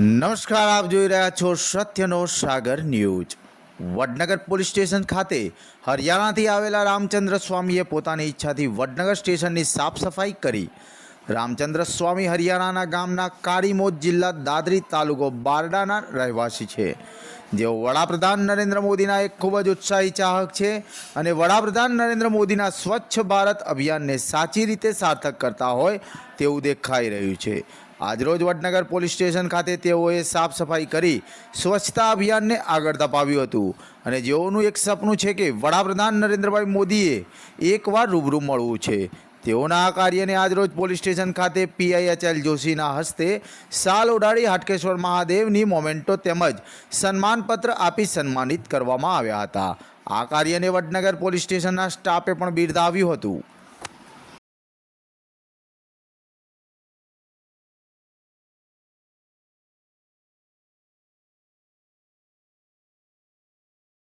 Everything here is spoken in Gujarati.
નમસ્કાર, આપ જોઈ રહ્યા છો સત્યનો સાગર ન્યૂઝ. વડનગર પોલીસ સ્ટેશન ખાતે હરિયાણાથી આવેલા રામચંદ્ર સ્વામીએ પોતાની ઈચ્છાથી વડનગર સ્ટેશનની સાફ સફાઈ કરી. રામચંદ્ર સ્વામી હરિયાણાના ગામના કાળીમોદ જિલ્લા દાદરી તાલુકો બારડાના રહેવાસી છે. જેઓ વડાપ્રધાન નરેન્દ્ર મોદીના એક ખૂબ જ ઉત્સાહી ચાહક છે અને વડાપ્રધાન નરેન્દ્ર મોદીના સ્વચ્છ ભારત અભિયાનને સાચી રીતે સાર્થક કરતા હોય તેવું દેખાઈ રહ્યું છે. આજરોજ વડનગર પોલીસ સ્ટેશન ખાતે તેઓએ સાફ સફાઈ કરી સ્વચ્છતા અભિયાનને આગળ ધપાવ્યું હતું. અને જેઓનું એક સપનું છે કે વડાપ્રધાન નરેન્દ્રભાઈ મોદીએ એકવાર રૂબરૂ મળવું છે. તેઓના આ કાર્યને આજરોજ પોલીસ સ્ટેશન ખાતે પીઆઈએચએલ જોશીના હસ્તે સાલ ઉડાડી હાટકેશ્વર મહાદેવની મોમેન્ટો તેમજ સન્માનપત્ર આપી સન્માનિત કરવામાં આવ્યા હતા. આ કાર્યને વડનગર પોલીસ સ્ટેશનના સ્ટાફે પણ બિરદાવ્યું હતું.